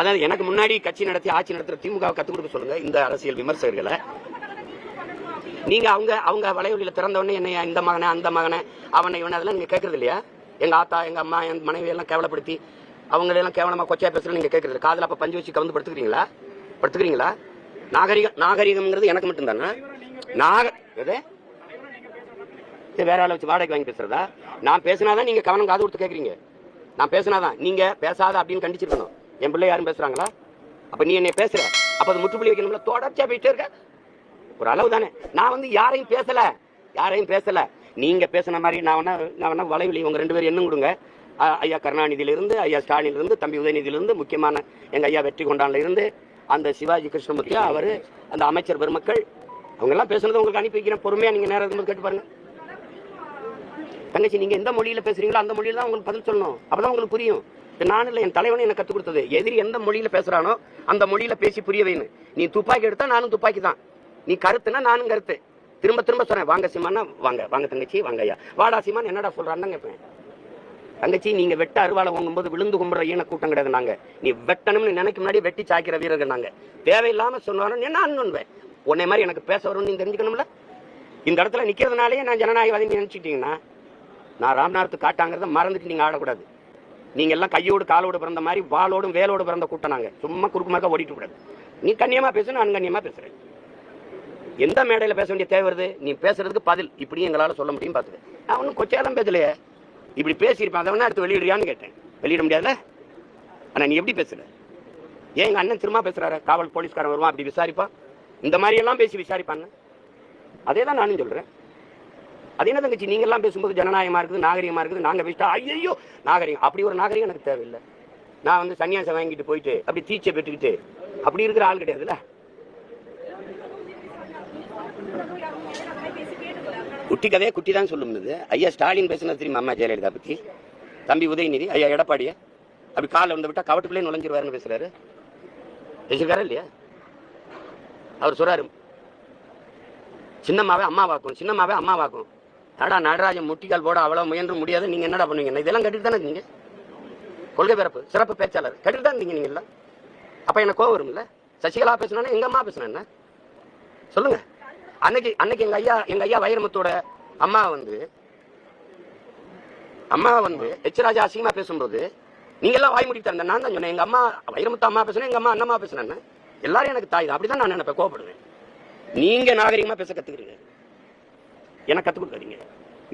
அதாவது எனக்கு முன்னாடி கட்சி நடத்தி ஆட்சி நடத்துற திமுக கற்றுக் கொடுக்க சொல்லுங்க இந்த அரசியல் விமர்சகர்களை. நீங்க அவங்க அவங்க வலைவலியில திறந்தவொடனே என்னைய இந்த மகனை அந்த மகனை அவனை இவனை அதெல்லாம் நீங்க கேட்கறது இல்லையா எங்க ஆத்தா எங்க அம்மா என் மனைவி எல்லாம் கேவலப்படுத்தி அவங்களெல்லாம் கேவலமா கொச்சையா பேசுறது நீங்க கேட்கறது காதல அப்ப பஞ்சு வச்சு கவுந்து படுத்துக்கிறீங்களா? படுத்துக்கிறீங்களா நாகரிகம் நாகரிகம்ங்கிறது எனக்கு மட்டும் தானே நாக எது? சரி, வேற ஆளை வச்சு வாடகை வாங்கி பேசுறதா? நான் பேசினாதான் நீங்க கவனம் காது கொடுத்து கேக்குறீங்க. நான் பேசினாதான். நீங்க பேசாத அப்படின்னு கண்டிச்சிருக்கணும். என் பிள்ளை யாரும் பேசுறாங்களா? அப்ப நீ என்னை பேசுற. அப்ப அது முற்றுப்புள்ளி வைக்கணும்ல? தொடர்ச்சியா போயிட்டே இருக்க. ஒரு அளவு தானே நான் வந்து யாரையும் பேசல. யாரையும் பேசல. நீங்க பேசுன மாதிரி நான் வேணா நான் வேணா வலைவலி. உங்க ரெண்டு பேரும் என்ன கொடுங்க. ஐயா கருணாநிதியிலிருந்து ஐயா ஸ்டாலினிலிருந்து தம்பி உதயநிதியிலிருந்து முக்கியமான எங்க ஐயா வெற்றி கொண்டான்ல இருந்து அந்த சிவாஜி கிருஷ்ணமூர்த்தி அவர் அந்த அமைச்சர் பெருமக்கள் அவங்க எல்லாம் பேசுனது உங்களுக்கு அனுப்பி வைக்கிறேன். பொறுமையா நீங்க நேரம் இருக்கும்போது கேட்டு பாருங்க. தங்கச்சி நீங்க எந்த மொழியில பேசுறீங்களோ அந்த மொழியில தான் உங்களுக்கு பதில் சொல்லணும். அப்பதான் உங்களுக்கு புரியும். நான் இல்லை என் தலைவனை எனக்கு கற்றுக் கொடுத்தது. எதிரி எந்த மொழியில் பேசுகிறானோ அந்த மொழியில் பேசி புரிய வைன்னு. நீ துப்பாக்கி எடுத்தா நானும் துப்பாக்கி தான். நீ கருத்துனா நானும் கருத்து. திரும்ப திரும்ப சொன்னேன் வாங்க சீமானா வாங்க வாங்க தங்கச்சி வாங்க ஐயா. வாடா சீமான் என்னடா சொல்கிறான்னு கேட்பேன். தங்கச்சி நீங்க வெட்ட அருவாளை வாங்கும்போது விழுந்து கும்புற ஈன கூட்டம் கிடையாது நாங்க. நீ வெட்டணும்னு நினைக்க முன்னாடி வெட்டி சாய்க்கிற வீரர்கள் நாங்க. தேவையில்லாம சொன்னாலும் என்ன அண்ணுவேன் உன்னை மாதிரி எனக்கு பேச வரும்னு நீ தெரிஞ்சுக்கணும்ல? இந்த இடத்துல நிக்கிறதுனாலே நான் ஜனநாயகவாதி நினைச்சிட்டீங்கன்னா நான் ராம்நாத் காட்டாங்கிறத மறந்துட்டு நீங்க ஆடக்கூடாது. நீங்க எல்லாம் கையோடு காலோடு பிறந்த மாதிரி வாளோடும் வேலோடு பிறந்த கூட்டம் நாங்க. சும்மா குறுக்கு மார்க்க ஓடிட்டு கூடாது. நீ கண்ணியமா பேசு நான் கண்ணியமா பேசுறேன். எந்த மேடையில் பேச வேண்டிய தேவை வருது? நீ பேசுறதுக்கு பதில். இப்படியும் எங்களால் சொல்ல முடியும் பார்த்து நான் ஒன்றும் கொச்சையெல்லாம் பேசலையே. இப்படி பேசியிருப்பேன். அதை வேணா அடுத்து வெளியிடுறியான்னு கேட்டேன். வெளியிட முடியாதுல ஆனால் நீ எப்படி பேசுற? ஏன் எங்கள் அண்ணன் திரும்ப பேசுறாரு? காவல் போலீஸ்காரன் வருவான் அப்படி விசாரிப்பான். இந்த மாதிரியெல்லாம் பேசி விசாரிப்பான்னு அதே தான் நானும் சொல்கிறேன் அது என்ன தங்கச்சி? நீங்கள்லாம் பேசும்போது ஜனநாயகமாக இருக்குது நாகரிகமாக இருக்குது நாங்கள் பேசிட்டா ஐயோ நாகரிகம். அப்படி ஒரு நாகரிகம் எனக்கு தேவையில்லை. நான் வந்து சன்னியாசம் வாங்கிட்டு போயிட்டு அப்படி தீச்சை பெற்றுக்கிட்டு அப்படி இருக்கிற ஆள் கிடையாதுல்ல? குட்டி கதையை குட்டி தான் சொல்லும்போது ஐயா ஸ்டாலின் பேசுனது தெரியுமா அம்மா ஜெயலலிதா பத்தி? தம்பி உதயநிதி ஐயா எடப்பாடியா அப்படி காலில் வந்து விட்டா கவட்டுக்குள்ளே நுழைஞ்சிருவாருன்னு பேசுகிறாரு பேசிருக்காரா இல்லையா? அவர் சொல்கிறாரு சின்னம்மாவே அம்மாவாக்கும் சின்னம்மாவே அம்மாவாக்கும் அடா நடராஜன் முட்டிக்கால் போட அவ்வளவு முயன்று முடியாது. நீங்க என்னடா பண்ணுவீங்க? இதெல்லாம் கட்டிட்டு தானே இருந்தீங்க கொள்கை பிறப்பு சிறப்பு பேச்சாளர். கட்டிட்டு தான் இருந்தீங்க நீங்க எல்லாம். அப்ப எனக்கு கோவம் வரும்ல? சசிகலா பேசினா எங்க அம்மா பேசினா என்ன? சொல்லுங்க. அன்னைக்கு அன்னைக்கு எங்க ஐயா எங்க ஐயா வைரமுத்தோட அம்மா வந்து அம்மா வந்து எச் ராஜா அசிங்கமா பேசும்போது நீங்க எல்லாம் வாய் முடித்து தரேன் நான் தான் சொன்னேன் எங்க அம்மா வைரமுத்த அம்மா பேசுனேன் எங்க அம்மா அண்ணம்மா பேசுனேன் எல்லாரும் எனக்கு தாய் தான். அப்படிதான் நான் நினைப்பேன் கோவப்படுவேன். நீங்க நாகரிகமா பேச கத்துக்கிறீங்க. எனக்கு கற்றுக் கொடுக்காதீங்க.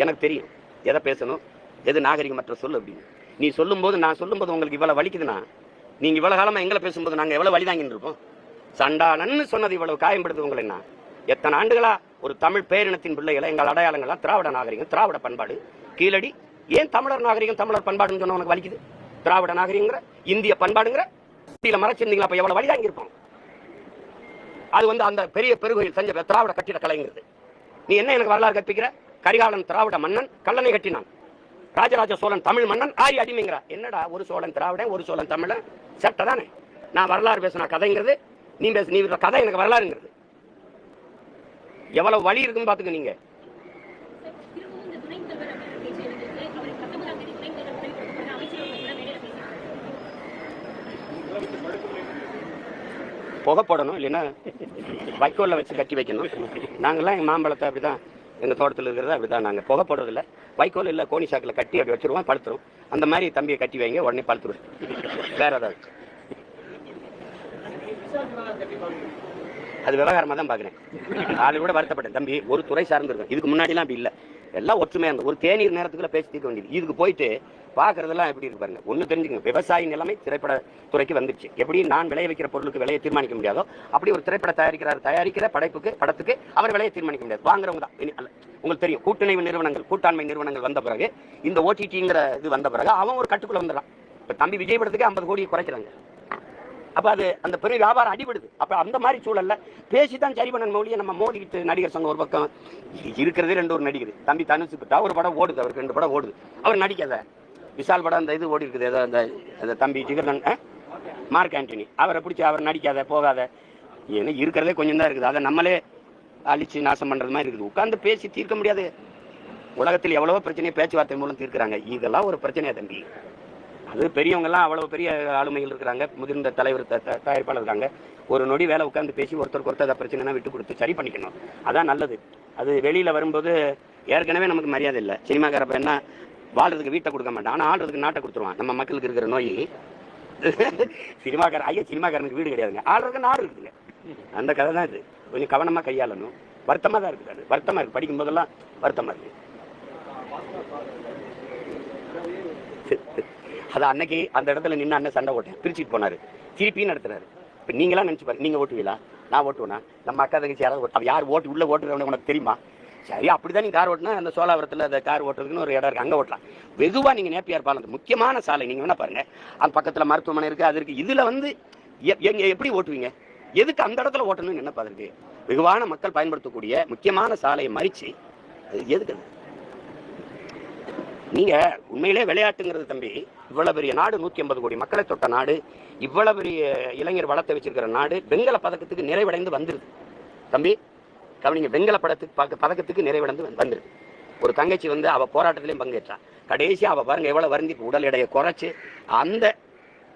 எனக்கு தெரியும். எதை பேசணும்? எது நாகரிகமற்ற சொல்லு அப்படின்னு. நீ சொல்லும்போது நான் சொல்லும்போது உங்களுக்கு இவ்வளவு வலிக்குதுன்னா நீங்க இவ்வளவு காலமா எங்களை பேசும்போது நாங்க எவ்வளவு வழிதாங்கின்னு இருப்போம் சண்டாளன்னு சொன்னது இவ்வளவு காயப்படுது உங்களை என்ன? எத்தனை ஆண்டுகளா ஒரு தமிழ் பேரினத்தின் பிள்ளைகளை எங்கள் அடையாளங்கள்லாம் திராவிட நாகரிகம் திராவிட பண்பாடு. கீழடி ஏன் தமிழர் நாகரிகம் தமிழர் பண்பாடுன்னு சொன்ன உனக்கு வலிக்குது? திராவிட நாகரிகங்கிற இந்திய பண்பாடுங்கிற இந்தியில மறைச்சிருந்தீங்களா அப்போ எவ்வளவு வழிதாங்கியிருப்போம் அது வந்து அந்த பெரிய பெருகோயில் செஞ்ச திராவிட கட்டிட கலைங்கிறது நீ என்ன எனக்கு வரலாறு கற்பிக்கிற? கரிகாலன் திராவிட மன்னன் கல்லணை கட்டினான். ராஜராஜ சோழன் தமிழ் மன்னன் ஆரி அடிமைங்கிற. என்னடா ஒரு சோழன் திராவிடன் ஒரு சோழன் தமிழன்? சட்டை தானே. நான் வரலாறு பேசின கதைங்கிறது நீ பேச நீ கதை எனக்கு வரலாறுங்கிறது. எவ்வளவு வழி இருக்குன்னு பாத்துக்க நீங்க. புகைப்படணும் இல்லைன்னா வைக்கோலில் வச்சு கட்டி வைக்கணும். நாங்கள்லாம் எங்கள் மாம்பழத்தை அப்படி தான் எங்கள் தோட்டத்தில் இருக்கிறத அப்படிதான் நாங்கள் புகைப்படுறதில்ல. வைக்கோல் இல்லை கோணி சாக்கில் கட்டி அப்படி வச்சுருவோம் பழுத்துரும் அந்த மாதிரி தம்பியை கட்டி வைங்க உடனே பழுத்துரும் வேற ஏதாவது. அது விவகாரமாக தான் பார்க்குறேன் ஆளு கூட வருத்தப்பட்டேன். தம்பி ஒரு துறை சார்ந்திருக்கும் இதுக்கு முன்னாடிலாம் அப்படி இல்லை. எல்லாம் ஒற்றுமையாக இருந்தது ஒரு தேநீர் நேரத்துக்குள்ள பேசி தீர்க்க வேண்டியது. இதுக்கு போயிட்டு பார்க்கறதெல்லாம் எப்படி இருக்கு பாருங்க. ஒன்று தெரிஞ்சுங்க விவசாய நிலைமை திரைப்பட துறைக்கு வந்துருச்சு. எப்படி நான் விளைய வைக்கிற பொருளுக்கு விலையை தீர்மானிக்க முடியாதோ அப்படி ஒரு திரைப்பட தயாரிக்கிறார் தயாரிக்கிற படைப்புக்கு படத்துக்கு அவர் விலையை தீர்மானிக்க முடியாது. வாங்குறவங்க தான். உங்களுக்கு தெரியும் கூட்டணிவு நிறுவனங்கள் கூட்டாண்மை நிறுவனங்கள் வந்த பிறகு இந்த ஓடிடிங்கிற இது வந்த பிறகு அவன் ஒரு கட்டுக்குள்ள வந்துடுறான். இப்போ தம்பி விஜய் படத்துக்கு ஐம்பது கோடியை குறைக்கிறாங்க. அப்போ அது அந்த பெரிய வியாபாரம் அடிபடுது. அப்போ அந்த மாதிரி சூழலில் பேசி தான் சரி பண்ண மொழியை நம்ம மோடிக்கிட்டு நடிகர் சங்கம் ஒரு பக்கம். இருக்கிறதே ரெண்டு ஒரு நடிகர். தம்பி தனுசு கிட்டா ஒரு படம் ஓடுது அவருக்கு ரெண்டு படம் ஓடுது. அவர் நடிக்காத. விஷால் படம் அந்த இது ஓடி இருக்குது ஏதோ அந்த அந்த தம்பி ஜிகர்தன் மார்க் ஆண்டனி. அவரை பிடிச்சி அவர் நடிக்காத போகாத. ஏன்னா இருக்கிறதே கொஞ்சம் தான் இருக்குது. அதை நம்மளே அழிச்சு நாசம் பண்ணுறது மாதிரி இருக்குது. உட்காந்து பேசி தீர்க்க முடியாது. உலகத்தில் எவ்வளவோ பிரச்சனையை பேச்சுவார்த்தை மூலம் தீர்க்கிறாங்க. இதெல்லாம் ஒரு பிரச்சனையா தம்பி? அது பெரியவங்கெல்லாம் அவ்வளவு பெரிய ஆளுமைகள் இருக்கிறாங்க. முதிர்ந்த தலைவர் த- த- தயாரிப்பாளர் இருக்காங்க. ஒரு நொடி வேலை உட்காந்து பேசி ஒருத்தருக்கு ஒருத்தர் அதை பிரச்சனைனா விட்டு கொடுத்து சரி பண்ணிக்கணும். அதான் நல்லது. அது வெளியில வரும்போது ஏற்கனவே நமக்கு மரியாதை இல்லை. சினிமாக்காரப்ப என்ன வாழ்றதுக்கு வீட்டை கொடுக்க மாட்டான். ஆனால் ஆடுறதுக்கு நாட்டை கொடுத்துருவான். நம்ம மக்களுக்கு இருக்கிற நோய். சினிமாக்கார ஐயா சினிமாக்காரனுக்கு வீடு கிடையாதுங்க. ஆடுறதுக்கு நாடு இருக்குதுங்க. அந்த கதை தான் இது. கொஞ்சம் கவனமா கையாளணும். வருத்தமா தான் இருக்குது அது. வருத்தமா இருக்கு. படிக்கும் போதெல்லாம் வருத்தமா இருக்கு. அது அன்னைக்கு அந்த இடத்துல நின்று அண்ணன் சண்டை ஓட்டேன் பிரிச்சுட்டு போனார். திருப்பி நடத்துறாரு. இப்போ நீங்களாம் நினச்சி பாரு நீங்கள் ஓட்டுவீங்களா? நான் ஓட்டுவேனா? நம்ம அக்கா தங்கச்சி யாராவது ஓட்டு யார் ஓட்டு உள்ளே ஓட்டுறவங்க உனக்கு தெரியுமா? சரி அப்படிதான் நீங்க கார் ஓட்டினா அந்த சோலாவரத்தில் அந்த கார் ஓட்டுறதுக்குன்னு ஒரு இடம் இருக்குது அங்கே ஓட்டலாம். வெகுவாக நீங்கள் நேப்பியார் பாலம் முக்கியமான சாலை நீங்கள் வேணால் பாருங்கள் அந்த பக்கத்தில் மருத்துவமனை இருக்குது அது இருக்குது இதில் வந்து எங்கே எப்படி ஓட்டுவீங்க? எதுக்கு அந்த இடத்துல ஓட்டணும்னு என்ன பாருங்க வெகுவான மக்கள் பயன்படுத்தக்கூடிய முக்கியமான சாலையை மறித்து அது எதுக்கு நீங்க உண்மையிலே விளையாட்டுங்கிறது தம்பி இவ்வளவு பெரிய நாடு நூத்தி ஐம்பது கோடி மக்களை தொட்ட நாடு இவ்வளவு பெரிய இளைஞர் வளத்தை வச்சிருக்கிற நாடு வெண்கல பதக்கத்துக்கு நிறைவடைந்து வந்துருது தம்பி கவனிங்க வெண்கல படத்துக்கு பக்க- பதக்கத்துக்கு நிறைவடைந்து வந்து- வந்துருது ஒரு தங்கச்சி வந்து அவ போராட்டத்திலையும் பங்கேற்றான் கடைசியா அவ பாருங்க எவ்வளவு வருந்தி உடல் எடையை குறைச்சு அந்த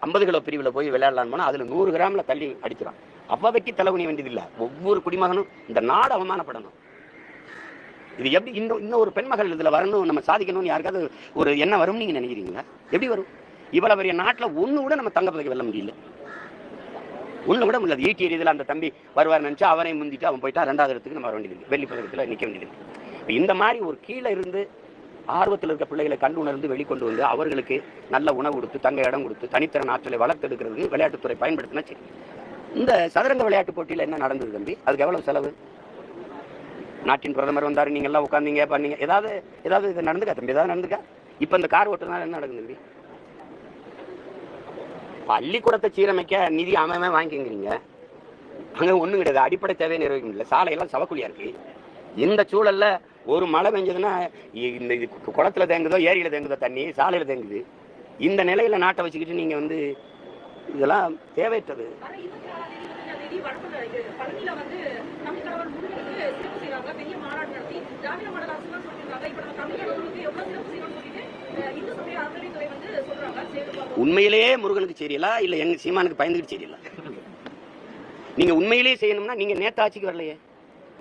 ஐம்பது கிலோ பிரிவில் போய் விளையாடலான்னு போனால் அதில் நூறு கிராமில் தள்ளி அடிக்கிறான் அவ்வவைக்கு தலைவணி வேண்டியதில்லை. ஒவ்வொரு குடிமகனும் இந்த நாடு அவமானப்படணும். இது எப்படி இன்னும் இன்னும் ஒரு பெண்மகள் இதுல வரணும் நம்ம சாதிக்கணும்னு யாருக்காவது ஒரு என்ன வரும்னு நீங்க நினைக்கிறீங்களா? எப்படி வரும்? இவ்வளவு பெரிய நாட்டுல ஒண்ணு கூட நம்ம தங்க பதக்கம் வெல்ல முடியல. ஒண்ணு கூட முடியல. ஈட்டி எரியதில் அந்த தம்பி வருவார் நினைச்சு அவரை முந்திட்டு அவன் போயிட்டா ரெண்டாவது இடத்துக்கு நம்ம வர வேண்டியது வெள்ளி பதக்கத்தில் நிக்க வேண்டியது இப்போ இந்த மாதிரி ஒரு கீழே இருந்து ஆர்வத்தில் இருக்க பிள்ளைகளை கண்டு உணர்ந்து வெளிக்கொண்டு வந்து அவர்களுக்கு நல்ல உணவு கொடுத்து தங்க இடம் கொடுத்து தனித்திறன் ஆற்றலை வளர்த்தெடுக்கிறதுக்கு விளையாட்டுத்துறை பயன்படுத்தினா சரி. இந்த சதுரங்க விளையாட்டு போட்டியில என்ன நடந்தது தம்பி? அதுக்கு எவ்வளவு செலவு? நாட்டின் பிரதமர் வந்தார் நீங்க எல்லாம் உட்காந்தீங்க பண்ணீங்க. ஏதாவது ஏதாவது இது நடந்துக்கா தம்பி? ஏதாவது நடந்துக்கா? இப்போ இந்த கார் ஓட்டுனால என்ன நடக்குது தம்பி? பள்ளிக்கூடத்தை சீரமைக்க நிதி அமையமே வாங்கிக்கிறீங்க. அங்கே ஒன்றும் கிடையாது. அடிப்படை தேவையை நிறைவேற்ற முடியல சாலையெல்லாம் சவக்குழியாக இருக்கு. இந்த சூழல்ல ஒரு மழை பெஞ்சதுன்னா இந்த இது குளத்துல தேங்குதோ ஏரியில தேங்குதோ தண்ணி சாலையில தேங்குது. இந்த நிலையில நாட்டை வச்சுக்கிட்டு நீங்க வந்து இதெல்லாம் தேவையற்றது. நடத்தி இருபத்தி வடக்கு பழனியில வந்து தமிழ் கடவுள் முருகனுக்கு சிறப்பு செய்வாங்க. பெரிய மாநாடு நடத்தி திராவிட மாடல் அரசு தான் சொல்லியிருக்காங்க. இப்ப நம்ம தமிழர்களுக்கு எவ்வளவு சிறப்பு செய்யணும்னு சொல்லிட்டு இந்து சமய அறநிலைத்துறை வந்து சொல்றாங்க. உண்மையிலேயே முருகனுக்கு சரியலா இல்ல எங்க சீமானுக்கு பயந்துக்கிட்டு சரியலா நீங்க உண்மையிலேயே செய்யணும்னா நீங்க நேத்தாட்சிக்கு வரலையே.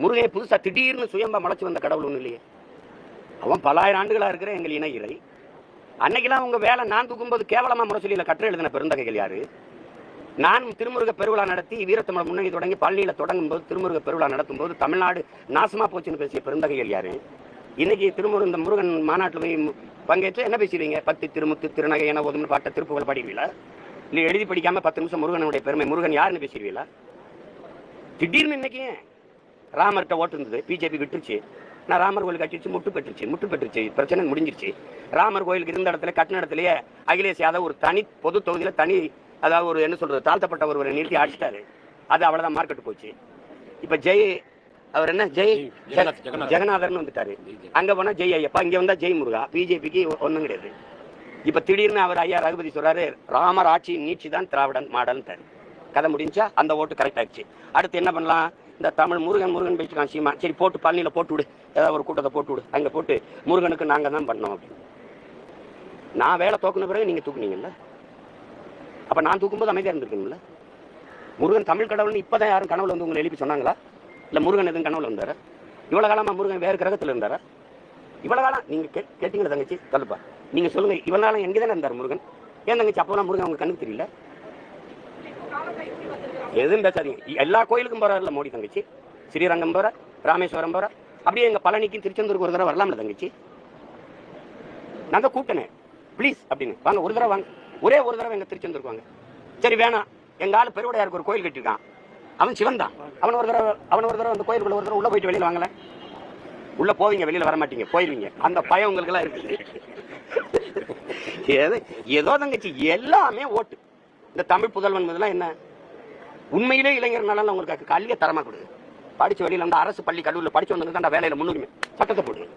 முருகன் புதுசா திடீர்னு சுயம்பா முளைச்சு வந்த கடவுள் ஒன்றும் இல்லையே. அவன் பலாயிரம் ஆண்டுகளா இருக்கிற எங்கள் இன இறை. அன்னைக்கெல்லாம் உங்க வேலை நான் தூக்கும்போது கேவலமா முரசொலியில கற்று எழுதின பெருந்தகைகள் யாரு? நான் திருமுருக பெருவிழா நடத்தி வீரத்தமிழ் முன்னணி தொடங்கி பழனியில தொடங்கும் போது திருமுருக பெருவிழா நடத்தும் போது தமிழ்நாடு நாசமா போச்சுன்னு பேசிய பெருந்தகைகள் யாரு? இன்னைக்கு திருமுரு இந்த முருகன் மாநாட்டில் போய் பங்கேற்று என்ன பேசுறீங்க பத்து திருமுத்து திருநகை என ஒதுன்னு பாட்ட திருப்புகள் பாடிடுவீங்களா? இல்லை எழுதி படிக்காம பத்து நிமிஷம் முருகனுடைய பெருமை முருகன் யாருன்னு பேசிடுவீங்களா? திடீர்னு இன்னைக்கு ராமர்கிட்ட ஓட்டு இருந்தது பிஜேபி விட்டுருச்சு. நான் ராமர் கோயில் கட்டிச்சு முட்டு பெற்றுச்சு முட்டு பெற்றுச்சு பிரச்சனை முடிஞ்சிருச்சு. ராமர் கோயிலுக்கு இருந்த இடத்துல கட்டின இடத்துலயே அகிலேஷ் யாதவ் ஒரு தனி பொது தொகுதியில தனி அதாவது ஒரு என்ன சொல்றது தாழ்த்தப்பட்ட ஒருவரை நிறுத்தி அடிச்சிட்டாரு. அது அவ்வளவுதான் மார்க்கெட் போச்சு. இப்ப ஜெய் அவர் என்ன? ஜெய் ஜெகநாத், ஜெகநாத். ஜெகநாதர்னு வந்துட்டாரு. அங்க போனா ஜெய் ஐயப்பா இங்க வந்தா ஜெய் முருகா பிஜேபிக்கு ஒண்ணும் கிடையாது. இப்ப திடீர்னு அவர் ஐயா ரகுபதி சொல்றாரு ராமர் ஆட்சி நீட்சி தான் திராவிடன் மாடல் கதை முடிஞ்சா அந்த ஓட்டு கரெக்ட் ஆயிடுச்சு. அடுத்து என்ன பண்ணலாம்? இந்த தமிழ் முருகன் முருகன் பேசிக்கலாம் சீமா சரி போட்டு பழனியில போட்டு விடு. ஏதாவது ஒரு கூட்டத்தை போட்டு விடு. அங்க போட்டு முருகனுக்கு நாங்க தான் பண்ணோம் அப்படின்னு. நான் வேலை தூக்குன பிறகு நீங்க தூக்குனீங்கல்ல? அப்போ நான் தூக்கும்போது அமைதியாக இருந்திருக்கணும்ல? முருகன் தமிழ் கடவுள்னு இப்போ தான் யாரும் கனவுல வந்து உங்களை எழுப்பி சொன்னாங்களா? இல்லை முருகன் எதுவும் கனவுல இருந்தாரா இவ்வளோ காலமாக முருகன் வேறு கிரகத்தில் இருந்தாரா? இவ்வளோ காலம் நீங்கள் கே- கேட்டீங்களா தங்கச்சி? தள்ளுப்பா நீங்கள் சொல்லுங்கள் இவ்வளோ காலம் எங்கே தானே இருந்தார் முருகன்? ஏன் தங்கச்சி அப்போலாம் முருகன் அவங்க கண்ணுக்கு தெரியல? எதுவும் பேசாதீங்க. எல்லா கோயிலுக்கும் போறாருல மோடி தங்கச்சி? ஸ்ரீரங்கம் போகிற ராமேஸ்வரம் போகிற அப்படியே எங்கள் பழனிக்கும் திருச்செந்தூருக்கு ஒரு தடவை வரலாம்ல தங்கச்சி? நான் தான் கூப்பிட்டனே. ப்ளீஸ் அப்படின்னு. வாங்க ஒரு தடவை வாங்க. ஒரே ஒரு தடவை எங்க திருச்சி வாங்க சரி வேணாம். எங்க ஆளு பெருவுடையாருக்கு ஒரு கோயில் கட்டியிருக்கான். அவன் சிவன் தான் அவன் ஒரு தடவை அவன் ஒரு தடவை அந்த கோயிலுக்குள்ள ஒரு தடவை உள்ள போயிட்டு வெளியில வாங்கல உள்ள போவீங்க வெளியில வர மாட்டீங்க போயிருவீங்க. அந்த பயம் உங்களுக்கு எல்லாம் இருக்குது. ஏதோ ஏதோ தங்கச்சி எல்லாமே ஓட்டு. இந்த தமிழ் புதல்வன் இதெல்லாம் என்ன? உண்மையிலே இளைஞர் நலன் உங்களுக்கு கல்வியை தரமா கொடுங்க படிச்சு வெளியில வந்து அரசு பள்ளி கல்லூரியில் படிச்சு வந்தது தான் வேலையில முன்னுரிமை. சட்டத்தை போடுங்க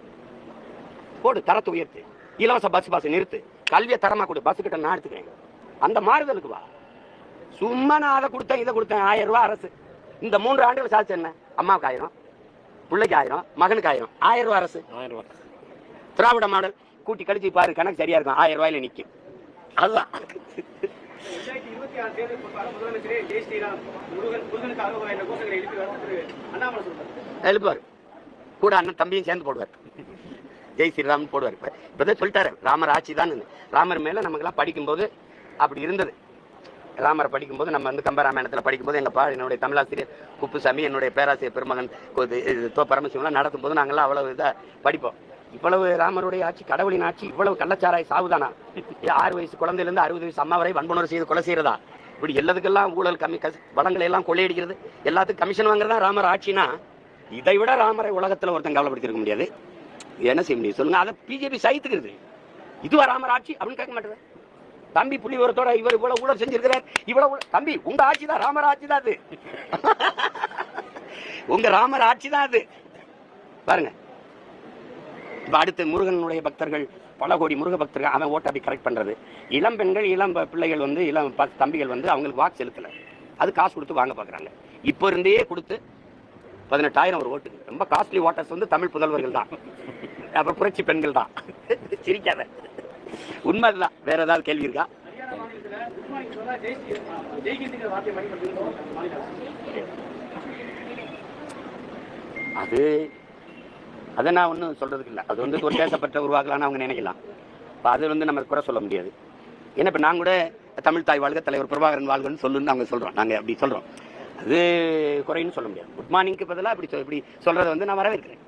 போடு தரத்தை உயர்த்து. இலவச பஸ் பாஸ் நிறுத்து. கல்வியை தரமா கொடு பஸ் கிட்ட நான் எடுத்துக்கிறேன். அந்த மாறுதலுக்கு வா. சும்மா நான் அதை கொடுத்தேன் இதை கொடுத்தேன் ஆயிரம் ரூபாய் அரசு. இந்த மூன்று ஆண்டுகள் சாதிச்சு என்ன? அம்மாவுக்கு ஆயிரம் பிள்ளைக்கு ஆயிரம் மகனுக்கு ஆயிரம் ஆயிரம் ரூபாய் அரசு. ஆயிரம் ரூபாய். திராவிட மாடல் கூட்டி கழிச்சு பாரு கணக்கு சரியா இருக்கும் ஆயிரம் ரூபாயில நிக்கும். அதுதான். ரெண்டாயிரத்தி இருபத்தி ஆறு தேர்தல் பொறுப்பாக முதலமைச்சரே ஜெய் ஸ்ரீராம் முருகன் முருகனுக்கு அருகவா என்ற கோஷங்களை எழுப்பி வரும் திரு அண்ணாமலை சொல்றாரு. எழுப்புவார். கூட அண்ணன் தம்பியும் சேர்ந்து போடுவார். ஜெய் ஸ்ரீராம்னு போடுவார். இப்போ இப்பதான் சொல்லிட்டாரு. ராமர் ஆட்சி தான் ராமர் மேலே நமக்குலாம் படிக்கும்போது அப்படி இருந்தது. ராமரை படிக்கும்போது நம்ம வந்து கம்பராமாயணத்தில் படிக்கும்போது எங்கள் பா என்னுடைய தமிழாசிரியர் குப்புசாமி என்னுடைய பேராசிரியர் பெருமகன் தோ பரமசிவம்லாம் நடத்தும்போது நாங்கள்லாம் அவ்வளவு இதாக படிப்போம். இவ்வளவு ராமருடைய ஆட்சி கடவுளின் ஆட்சி இவ்வளவு கள்ளச்சாராய் சாவுதானா ஆறு வயசு குழந்தையிலேருந்து அறுபது வயசு அம்மா வரை வன்புணர்வு செய்து கொலை செய்கிறதா இப்படி எல்லாத்துக்கெல்லாம் ஊழல் கம்மி கஸ் வளங்களை எல்லாம் கொள்ளையடிக்கிறது. எல்லாத்துக்கும் கமிஷன் வாங்குறதா ராமர் ஆட்சினா? இதை விட ராமரை உலகத்தில் ஒருத்தன் கவலைப்படுத்திருக்க முடியாது. என்ன செய்ய முடியும்? சொல்லுங்க. அதை பிஜேபி சகித்துக்கிறது. இதுவா ராமர் ஆட்சி அப்படின்னு கேட்க மாட்டேது. தம்பி புள்ளிவரத்தோட இவர் இவ்வளவு ஊழல் செஞ்சிருக்கிறார். இவ்வளவு தம்பி உங்க ஆட்சி தான் ராமர் ஆட்சி தான் அது. உங்க ராமர் ஆட்சி தான் அது. பாருங்க. இப்ப அடுத்து முருகனுடைய பக்தர்கள் பல கோடி முருக பக்தர்கள் அவன் ஓட்டை அப்படி கரெக்ட் பண்றது. இளம் பெண்கள் இளம் பிள்ளைகள் வந்து இளம் தம்பிகள் வந்து அவங்களுக்கு வாக்கு செலுத்தல. அது காசு கொடுத்து வாங்க பாக்குறாங்க. இப்போ இருந்தே கொடுத்து பதினெட்டாயிரம் ஒரு ஓட்டு. ரொம்ப காஸ்ட்லி ஓட்டர்ஸ் வந்து தமிழ் புதல்வர்கள் தான். அப்புறம் புரட்சி பெண்கள் தான். சிரிக்காத. உண்மை வேற ஏதாவது கேள்வி இருக்கா? அது அதை நான் ஒன்றும் சொல்றதுக்கு இல்லை. அது வந்து ஒரு தேசப்பட்ட உருவாக்கலாம்னு அவங்க நினைக்கலாம். இப்போ அது வந்து நம்ம குறை சொல்ல முடியாது. ஏன்னா இப்போ நான் கூட தமிழ் தாய் வாழ்க தலைவர் பிரபாகரன் வாழ்கன்னு சொல்லுன்னு அவங்க சொல்கிறோம் நாங்கள் அப்படி சொல்கிறோம் அது குறைன்னு சொல்ல முடியாது. குட் மார்னிங்க்கு பதிலாக அப்படி சொல் இப்படி சொல்கிறத வந்து நான் வரவேற்கிறேன்.